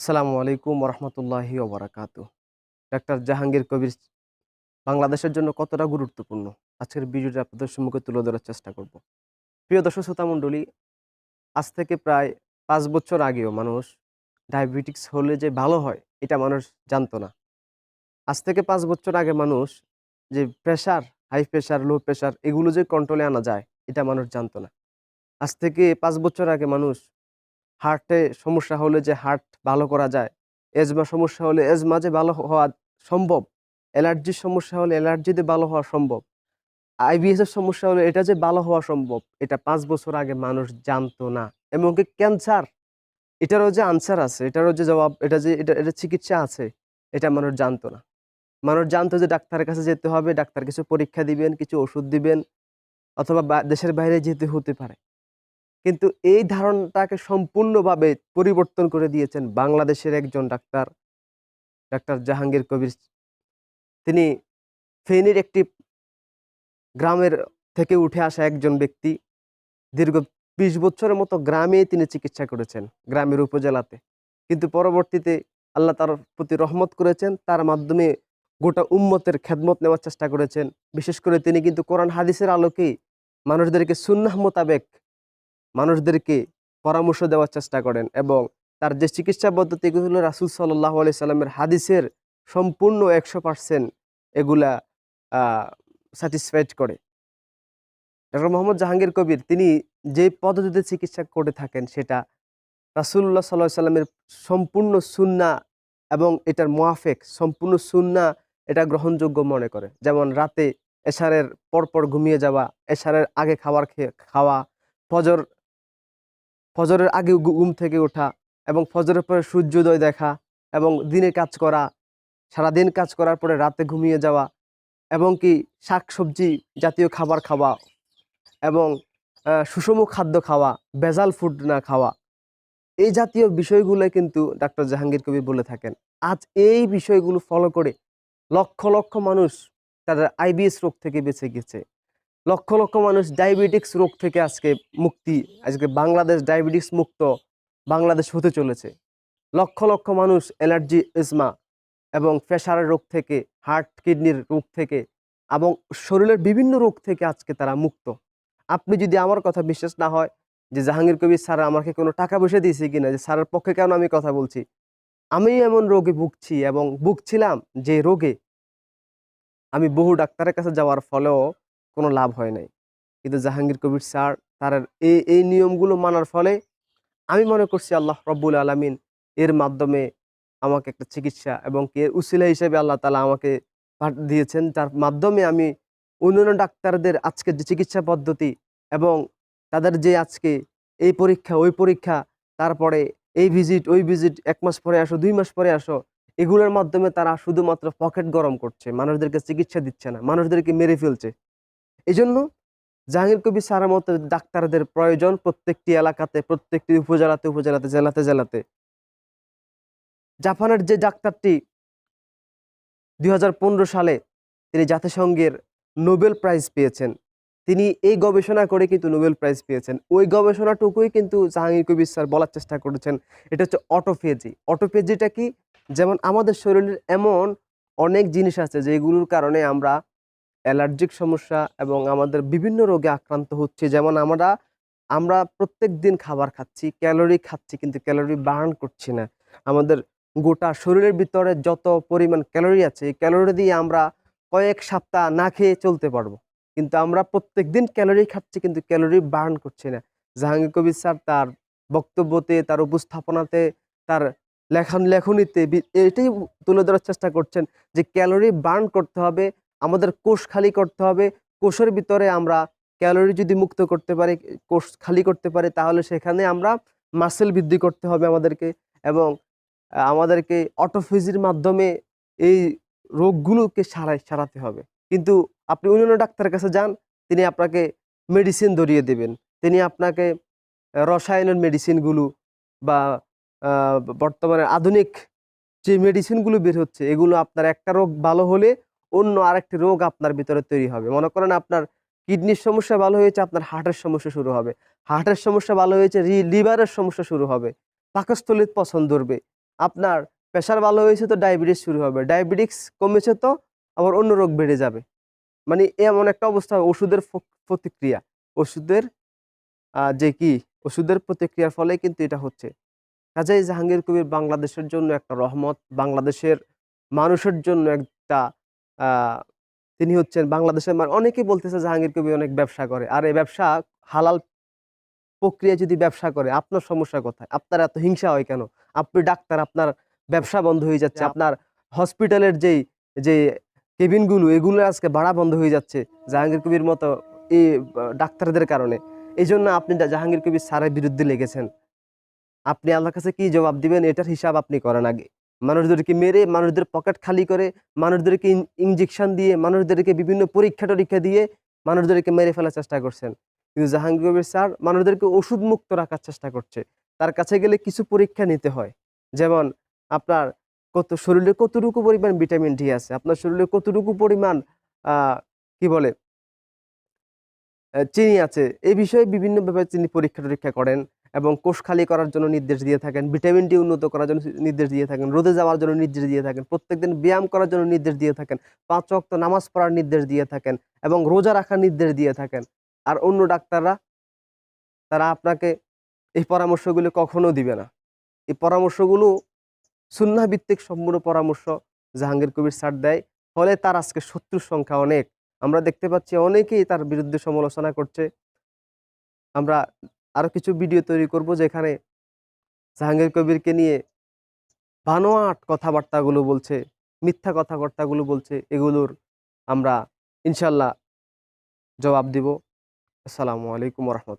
আসসালামু আলাইকুম রহমতুল্লাহি ওবরাকাত ডাক্তার জাহাঙ্গীর কবির বাংলাদেশের জন্য কতটা গুরুত্বপূর্ণ? আজকের ভিডিওটি আপনাদের সম্মুখে তুলে ধরার চেষ্টা করব। প্রিয় দর্শক শ্রোতা মণ্ডলী, আজ থেকে প্রায় পাঁচ বছর আগেও মানুষ ডায়াবেটিক্স হলে যে ভালো হয়, এটা মানুষ জানতো না। আজ থেকে পাঁচ বছর আগে মানুষ যে pressure, high pressure, low pressure, এগুলো যে কন্ট্রোলে আনা যায়, এটা মানুষ জানতো না। আজ থেকে পাঁচ বছর আগে মানুষ হার্টে সমস্যা হলে যে হার্ট ভালো করা যায়, এজমা সমস্যা হলে এজমা যে ভালো হওয়া সম্ভব, অ্যালার্জির সমস্যা হলে অ্যালার্জিতে ভালো হওয়া সম্ভব আইবিএস এর সমস্যা হলে এটা যে ভালো হওয়া সম্ভব, এটা পাঁচ বছর আগে মানুষ জানতো না, এমনকি ক্যান্সার, এটারও যে আনসার আছে, এটারও যে জবাব, এটা যে, এটা এটা চিকিৎসা আছে, এটা মানুষ জানতো না। মানুষ জানতো যে ডাক্তারের কাছে যেতে হবে, ডাক্তার কিছু পরীক্ষা দিবেন, কিছু ওষুধ দিবেন, অথবা দেশের বাইরে যেতে হতে পারে। কিন্তু এই ধারণাটাকে সম্পূর্ণভাবে পরিবর্তন করে দিয়েছেন বাংলাদেশের একজন ডাক্তার ডাক্তার জাহাঙ্গীর কবির। তিনি ফেনীর একটি গ্রামের থেকে উঠে আসা একজন ব্যক্তি। দীর্ঘ বিশ বছরের মতো গ্রামে তিনি চিকিৎসা করেছেন, গ্রামের উপজেলাতে। কিন্তু পরবর্তীতে আল্লাহ তার প্রতি রহমত করেছেন, তার মাধ্যমে গোটা উম্মতের খেদমত নেওয়ার চেষ্টা করেছেন। বিশেষ করে তিনি কিন্তু কোরআন হাদিসের আলোকেই মানুষদেরকে সুন্নাহ মোতাবেক মানুষদেরকে পরামর্শ দেওয়ার চেষ্টা করেন এবং তার যে চিকিৎসা পদ্ধতি এগুলো রাসুল সাল্লাহ আলি সাল্লামের হাদিসের সম্পূর্ণ একশো পার্সেন্ট এগুলা স্যাটিসফাইড করে। ডক্টর মোহাম্মদ জাহাঙ্গীর কবির, তিনি যে পদ্ধতিতে চিকিৎসা করে থাকেন সেটা রাসুল্লাহ সাল্লাহ সাল্লামের সম্পূর্ণ সুন্না এবং এটার মোয়াফেক সম্পূর্ণ সুন্না এটা গ্রহণযোগ্য মনে করে। যেমন রাতে এশারের পরপর ঘুমিয়ে যাওয়া, এশারের আগে খাবার খেয়ে খাওয়া, ফজর ফজরের আগে ঘুম থেকে ওঠা এবং ফজরের পরে সূর্যোদয় দেখা এবং দিনে কাজ করা, সারাদিন কাজ করার পরে রাতে ঘুমিয়ে যাওয়া এবং কি শাকসবজি জাতীয় খাবার খাওয়া এবং সুষম খাদ্য খাওয়া, ভেজাল ফুড না খাওয়া, এই জাতীয় বিষয়গুলো কিন্তু ডাক্তার জাহাঙ্গীর কবির বলে থাকেন। আজ এই বিষয়গুলো ফলো করে লক্ষ লক্ষ মানুষ তাদের আইবিএস রোগ থেকে বেঁচে গেছে। লক্ষ লক্ষ মানুষ ডায়াবেটিক্স রোগ থেকে আজকে মুক্তি, আজকে বাংলাদেশ ডায়াবেটিক্স মুক্ত বাংলাদেশ হতে চলেছে। লক্ষ লক্ষ মানুষ অ্যালার্জি, এজমা এবং প্রেশারের রোগ থেকে, হার্ট, কিডনির রোগ থেকে এবং শরীরের বিভিন্ন রোগ থেকে আজকে তারা মুক্ত। আপনি যদি আমার কথা বিশ্বাস না হয় যে জাহাঙ্গীর কবির স্যার আমাকে কোনো টাকা পয়সা দিয়েছে কিনা, যে স্যারের পক্ষে কেন আমি কথা বলছি, আমি এমন রোগে ভুগছি এবং ভুগছিলাম যে রোগে আমি বহু ডাক্তারের কাছে যাওয়ার ফলেও কোনো লাভ হয় নাই। কিন্তু জাহাঙ্গীর কবির স্যার, তার এই এই নিয়মগুলো মানার ফলে আমি মনে করছি আল্লাহ রব্বুল আলমিন এর মাধ্যমে আমাকে একটা চিকিৎসা এবং কি এর উসিলা হিসেবে আল্লাহ তালা আমাকে দিয়েছেন। যার মাধ্যমে আমি অন্যান্য ডাক্তারদের আজকের যে চিকিৎসা পদ্ধতি এবং তাদের যে আজকে এই পরীক্ষা, ওই পরীক্ষা, তারপরে এই ভিজিট ওই ভিজিট এক মাস পরে আসো, দুই মাস পরে আসো, এগুলোর মাধ্যমে তারা শুধুমাত্র পকেট গরম করছে। মানুষদেরকে চিকিৎসা দিচ্ছে না, মানুষদেরকে মেরে ফেলছে। এই জন্য জাহাঙ্গীর কবির স্যারের মতো ডাক্তারদের প্রয়োজন প্রত্যেকটি এলাকাতে, প্রত্যেকটি উপজেলাতে উপজেলাতে, জেলাতে জেলাতে। জাপানের যে ডাক্তারটি দু হাজার পনেরো সালে তিনি জাতিসংঘের নোবেল প্রাইজ পেয়েছেন। তিনি এই গবেষণা করে কিন্তু নোবেল প্রাইজ পেয়েছেন। ওই গবেষণাটুকুই কিন্তু জাহাঙ্গীর কবির স্যার বলার চেষ্টা করেছেন। এটা হচ্ছে অটোফেজি। অটোফেজিটা কি? যেমন আমাদের শরীরের এমন অনেক জিনিস আছে যেগুলোর কারণে আমরা অ্যালার্জিক সমস্যা এবং আমাদের বিভিন্ন রোগে আক্রান্ত হচ্ছে। যেমন আমরা আমরা প্রত্যেক দিন খাবার খাচ্ছি, ক্যালোরি খাচ্ছি কিন্তু ক্যালোরি বার্ন করছি না। আমাদের গোটা শরীরের ভিতরে যত পরিমাণ ক্যালোরি আছে, এই ক্যালোরি দিয়ে আমরা কয়েক সপ্তাহ না খেয়ে চলতে পারব। কিন্তু আমরা প্রত্যেক দিন ক্যালোরি খাচ্ছি কিন্তু ক্যালোরি বার্ন করছি না। জাহাঙ্গীর কবির স্যার তার বক্তব্যতে, তার উপস্থাপনাতে, তার লেখন লেখনীতে এটাই তুলে ধরার চেষ্টা করছেন যে ক্যালোরি বার্ন করতে হবে আমাদের কোষ খালি করতে হবে। কোষের ভিতরে আমরা ক্যালোরি যদি মুক্ত করতে পারি, কোষ খালি করতে পারি, তাহলে সেখানে আমরা মাসেল বৃদ্ধি করতে হবে আমাদেরকে এবং আমাদেরকে অটোফিজির মাধ্যমে এই রোগগুলোকে সারাই, সারাতে হবে। কিন্তু আপনি অন্যান্য ডাক্তারের কাছে যান, তিনি আপনাকে মেডিসিন ধরিয়ে দেবেন। তিনি আপনাকে রসায়নের মেডিসিনগুলো বা বর্তমানে আধুনিক যে মেডিসিনগুলো বের হচ্ছে, এগুলো আপনার একটা রোগ ভালো হলে অন্য আরেকটি রোগ আপনার ভিতরে তৈরি হবে। মনে করেন আপনার কিডনির সমস্যা ভালো হয়েছে, আপনার হার্টের সমস্যা শুরু হবে। হার্টের সমস্যা ভালো হয়েছে লিভারের সমস্যা শুরু হবে। পাকস্থলীর পছন্দ ধরবে। আপনার প্রেশার ভালো হয়েছে তো ডায়াবেটিস শুরু হবে। ডায়াবেটিস কমেছে তো আবার অন্য রোগ বেড়ে যাবে। মানে এমন একটা অবস্থা, ওষুধের প্রতিক্রিয়া। ওষুধের যে কি, ওষুধের প্রতিক্রিয়ার ফলে কিন্তু এটা হচ্ছে। কাজেই জাহাঙ্গীর কবির বাংলাদেশের জন্য একটা রহমত, বাংলাদেশের মানুষের জন্য একটা তিনি হচ্ছেন বাংলাদেশের মান- অনেকেই বলতেছে জাহাঙ্গীর কবি অনেক ব্যবসা করে। আর এই ব্যবসা হালাল প্রক্রিয়া যদি ব্যবসা করে আপনার সমস্যা কোথায়? আপনার এত হিংসা হয় কেন? আপনি ডাক্তার আপনার ব্যবসা বন্ধ হয়ে যাচ্ছে আপনার হসপিটালের যেই যে কেবিনগুলো এগুলো আজকে ভাড়া বন্ধ হয়ে যাচ্ছে জাহাঙ্গীর কবির মতো এই ডাক্তারদের কারণে। এই জন্য আপনি জাহাঙ্গীর কবির স্যারের বিরুদ্ধে লেগেছেন। আপনি আল্লাহর কাছে কি জবাব দিবেন? এটার হিসাব আপনি করেন আগে। মানুষদেরকে মেরে, মানুষদের পকেট খালি করে, মানুষদেরকে ইঞ্জেকশন দিয়ে, মানুষদেরকে বিভিন্ন পরীক্ষা টরীক্ষা দিয়ে মানুষদেরকে মেরে ফেলার চেষ্টা করছেন। কিন্তু জাহাঙ্গীর কবির স্যার মানুষদেরকে ওষুধ মুক্ত রাখার চেষ্টা করছে। তার কাছে গেলে কিছু পরীক্ষা নিতে হয়। যেমন, আপনার কত শরীরে কতটুকু পরিমাণ ভিটামিন ডি আছে? আপনার শরীরে কতটুকু পরিমাণ কি বলে চিনি আছে? এই বিষয়ে বিভিন্নভাবে তিনি পরীক্ষা টরীক্ষা করেন। এবং কোষ খালি করার জন্য নির্দেশ দিয়ে থাকেন, ভিটামিন ডি উন্নত করার জন্য নির্দেশ দিয়ে থাকেন, রোদে যাওয়ার জন্য নির্দেশ দিয়ে থাকেন, প্রত্যেকদিন ব্যায়াম করার জন্য নির্দেশ দিয়ে থাকেন, পাঁচ ওয়াক্ত নামাজ পড়ার নির্দেশ দিয়ে থাকেন এবং রোজা রাখার নির্দেশ দিয়ে থাকেন। আর অন্য ডাক্তাররা, তারা আপনাকে এই পরামর্শগুলো কখনো দিবে না। এই পরামর্শগুলো সুন্না ভিত্তিক সম্পূর্ণ পরামর্শ জাহাঙ্গীর কবির স্যার দেয়, ফলে তার আজকে শত্রুর সংখ্যা অনেক। আমরা দেখতে পাচ্ছি অনেকেই তার বিরুদ্ধে সমালোচনা করছে। আমরা আরও কিছু ভিডিও তৈরি করব যেখানে জাহাঙ্গীর কবিরকে নিয়ে বানোয়াট কথাবার্তাগুলো বলছে, মিথ্যা কথাবার্তাগুলো বলছে, এগুলোর আমরা ইনশাল্লাহ জবাব দিব। আসসালামু আলাইকুম রহমতুল্লাহ।